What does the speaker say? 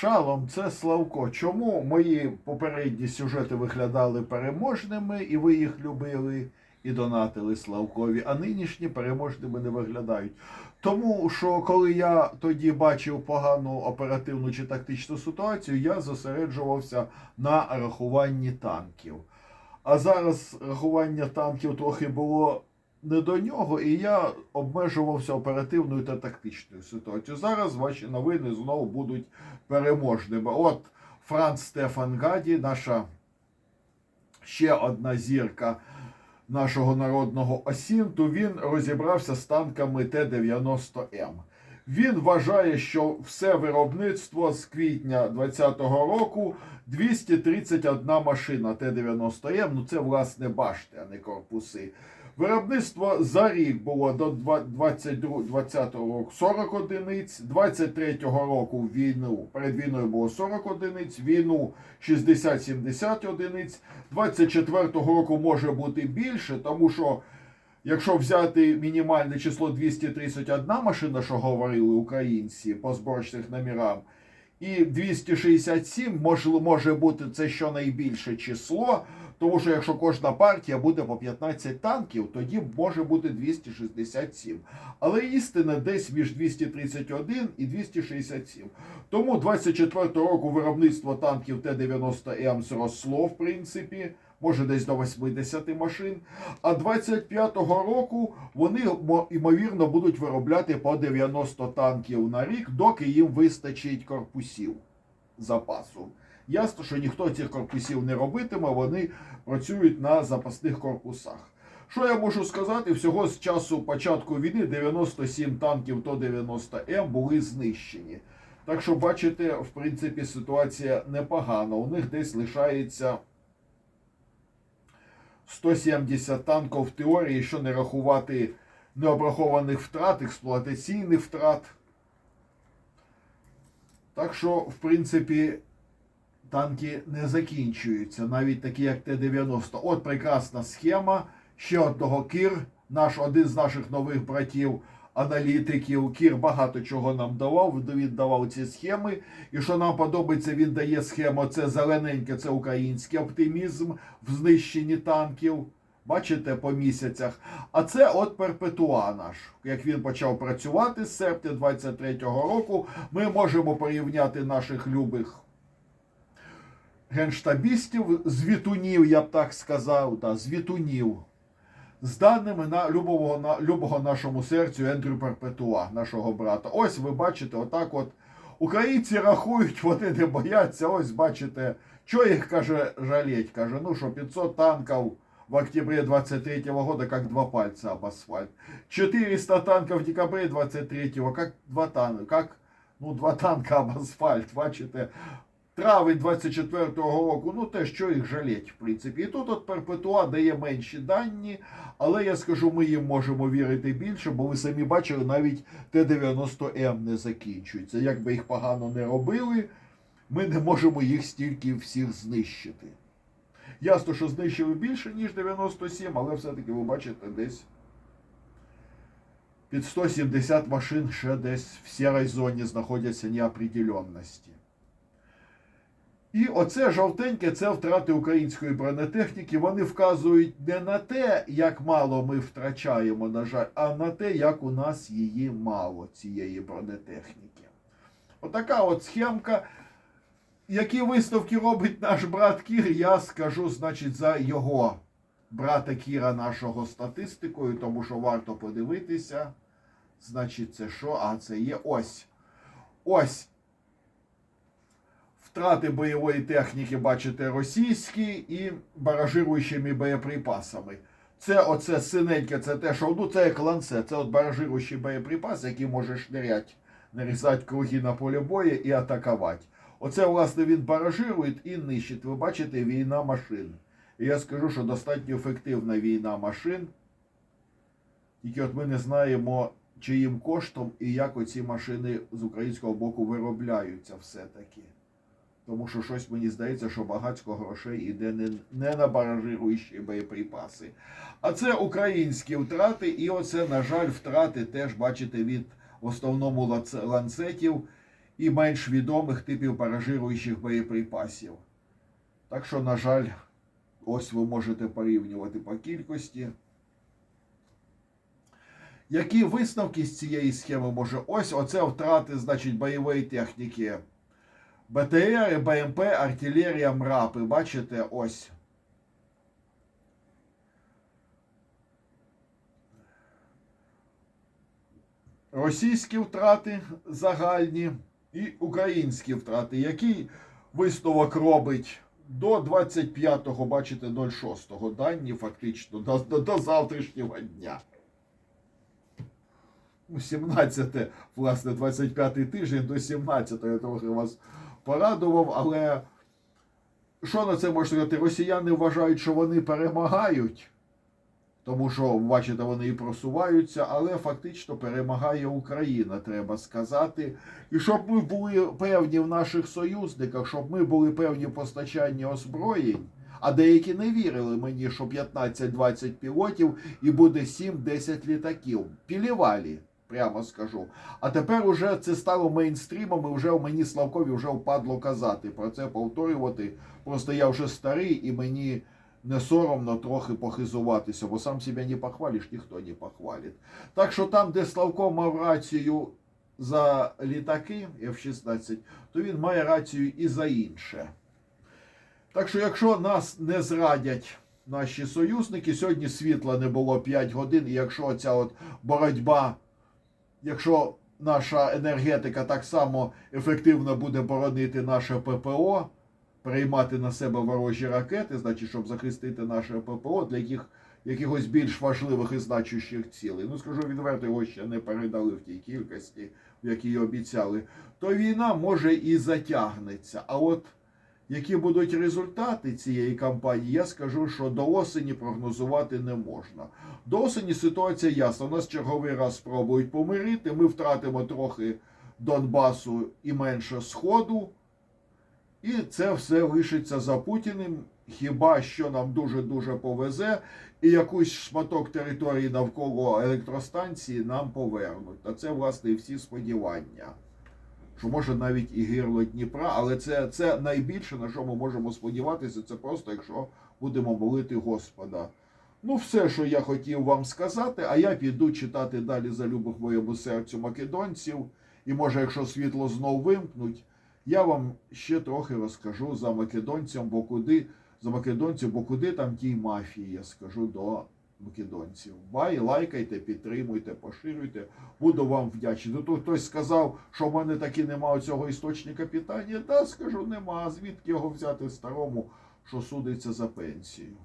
Шалом, це Славко. Чому мої попередні сюжети виглядали переможними, і ви їх любили і донатили Славкові, а нинішні переможними не виглядають? Тому що коли я тоді бачив погану оперативну чи тактичну ситуацію, я зосереджувався на рахуванні танків. А зараз рахування танків трохи було не до нього, і я обмежувався оперативною та тактичною ситуацією. Зараз ваші новини знову будуть переможними. От Франц Стефан Гаді, наша ще одна зірка нашого народного осінту, він розібрався з танками Т-90М. Він вважає, що все виробництво з квітня 2020 року 231 машина Т-90М. Ну це власне башти, а не корпуси. Виробництво за рік було до 2020 року 40 одиниць, 23-го року війну перед війною було 40 одиниць, війну 60-70 одиниць. 24-го року може бути більше, тому що якщо взяти мінімальне число 231 машина, що говорили українці по зборочних номерам, і 267 мож, може бути це щонайбільше число. Тому що якщо кожна партія буде по 15 танків, тоді може бути 267. Але істина десь між 231 і 267. Тому 24 року виробництво танків Т-90М зросло, в принципі, може десь до 80 машин. А 25-го року вони ймовірно будуть виробляти по 90 танків на рік, доки їм вистачить корпусів запасу. Ясно, що ніхто цих корпусів не робитиме, вони працюють на запасних корпусах. Що я можу сказати? Всього з часу початку війни 97 танків ТО-90М були знищені. Так що, бачите, в принципі, ситуація непогана. У них десь лишається 170 танків в теорії, що не рахувати необрахованих втрат, експлуатаційних втрат. Так що, в принципі, танки не закінчуються, навіть такі, як Т-90. От прекрасна схема. Ще одного Кір, наш один з наших нових братів, аналітиків. Кір багато чого нам давав, він давав ці схеми. І що нам подобається, він дає схему. Це зелененьке, це український оптимізм в знищенні танків. Бачите, по місяцях. А це от Перпетуа наш. Як він почав працювати з серпня 23-го року, ми можемо порівняти наших любих генштабістів, звітунів, я б так сказав, та, звітунів, з даними на любого, на любого нашому серцю Ендрю Перпетуа, нашого брата. Ось ви бачите, отак от українці рахують, вони не бояться. Ось бачите, що їх каже жалеть. Каже, ну що 500 танків в октябре 23 года как два пальца об асфальт. 400 танков в декабре 23 как два танка, как ну, два танка об асфальт. Бачите, травень 24-го року, ну те, що їх жалеть, в принципі. І тут от Перпетуа дає менші дані, але я скажу, ми їм можемо вірити більше, бо ви самі бачили, навіть Т-90М не закінчується. Як би їх погано не робили, ми не можемо їх стільки всіх знищити. Ясно, що знищили більше, ніж 97, але все-таки ви бачите десь під 170 машин ще десь в сірій зоні знаходяться неопределенності. І оце жовтеньке це втрати української бронетехніки. Вони вказують не на те, як мало ми втрачаємо, на жаль, а на те, як у нас її мало, цієї бронетехніки. Отака от схемка. Які висновки робить наш брат Кір, я скажу, значить, за його брата Кіра нашого статистикою, тому що варто подивитися. Значить, це що? А це є ось. Ось втрати бойової техніки, бачите, російські і баражируючими боєприпасами. Це оце синеньке, це те, що ну це як ланце, це от баражируючий боєприпас, який може шниряти, нарізати круги на полі бою і атакувати. Оце, власне, він баражирує і нищить. Ви бачите, війна машин. І я скажу, що достатньо ефективна війна машин. Тільки от ми не знаємо, чиїм коштом і як оці машини з українського боку виробляються все-таки. Тому що щось мені здається, що багатько грошей іде не, не на баражируючі боєприпаси. А це українські втрати, і оце, на жаль, втрати теж бачите від в основному ланцетів і менш відомих типів баражируючих боєприпасів. Так що, на жаль, ось ви можете порівнювати по кількості. Які висновки з цієї схеми може? Ось оце втрати, значить, бойової техніки. БТР, БМП, артилерія, МРАПи. Бачите, ось. Російські втрати загальні і українські втрати. Який висновок робить до 25-го, бачите, 06-го дані, фактично, до, до, до завтрашнього дня. Ну, 17, власне, 25 тиждень до 17 я трохи вас порадував, але що на це можна сказати? Росіяни вважають, що вони перемагають, тому що, бачите, вони і просуваються, але фактично перемагає Україна, треба сказати. І щоб ми були певні в наших союзниках, щоб ми були певні в постачанні озброєнь. А деякі не вірили мені, що 15-20 пілотів і буде 7-10 літаків. Пілівалі, прямо скажу. А тепер уже це стало мейнстрімом, і вже в мені Славкові вже впадло казати про це повторювати. Просто я вже старий і мені не соромно трохи похизуватися, бо сам себе не похвалиш, ніхто не похвалить. Так що там, де Славко мав рацію за літаки F-16, то він має рацію і за інше. Так що, якщо нас не зрадять наші союзники, сьогодні світла не було 5 годин, і якщо ця от боротьба, якщо наша енергетика так само ефективно буде боронити наше ППО, приймати на себе ворожі ракети, значить, щоб захистити наше ППО для яких, якихось більш важливих і значущих цілей. Ну, скажу відверто, його ще не передали в тій кількості, в якій обіцяли, то війна може і затягнеться. А от які будуть результати цієї кампанії, я скажу, що до осені прогнозувати не можна. До осені ситуація ясна. Нас черговий раз спробують помирити. Ми втратимо трохи Донбасу і менше Сходу. І це все лишиться за Путіним. Хіба що нам дуже-дуже повезе, і якийсь шматок території навколо електростанції нам повернуть. Та це, власне, і всі сподівання що може навіть і гирло Дніпра, але це, це найбільше, на що ми можемо сподіватися, це просто якщо будемо молити Господа. Ну, все, що я хотів вам сказати, а я піду читати далі за любих моєму серцю македонців. І може, якщо світло знов вимкнуть, я вам ще трохи розкажу за македонцям, бо куди за македонців, бо куди там тій мафії, я скажу до македонців. Бай, лайкайте, підтримуйте, поширюйте. Буду вам вдячний. Ну, Тут хтось сказав, що в мене таки немає цього істочника питання. Та скажу, нема. Звідки його взяти старому, що судиться за пенсію?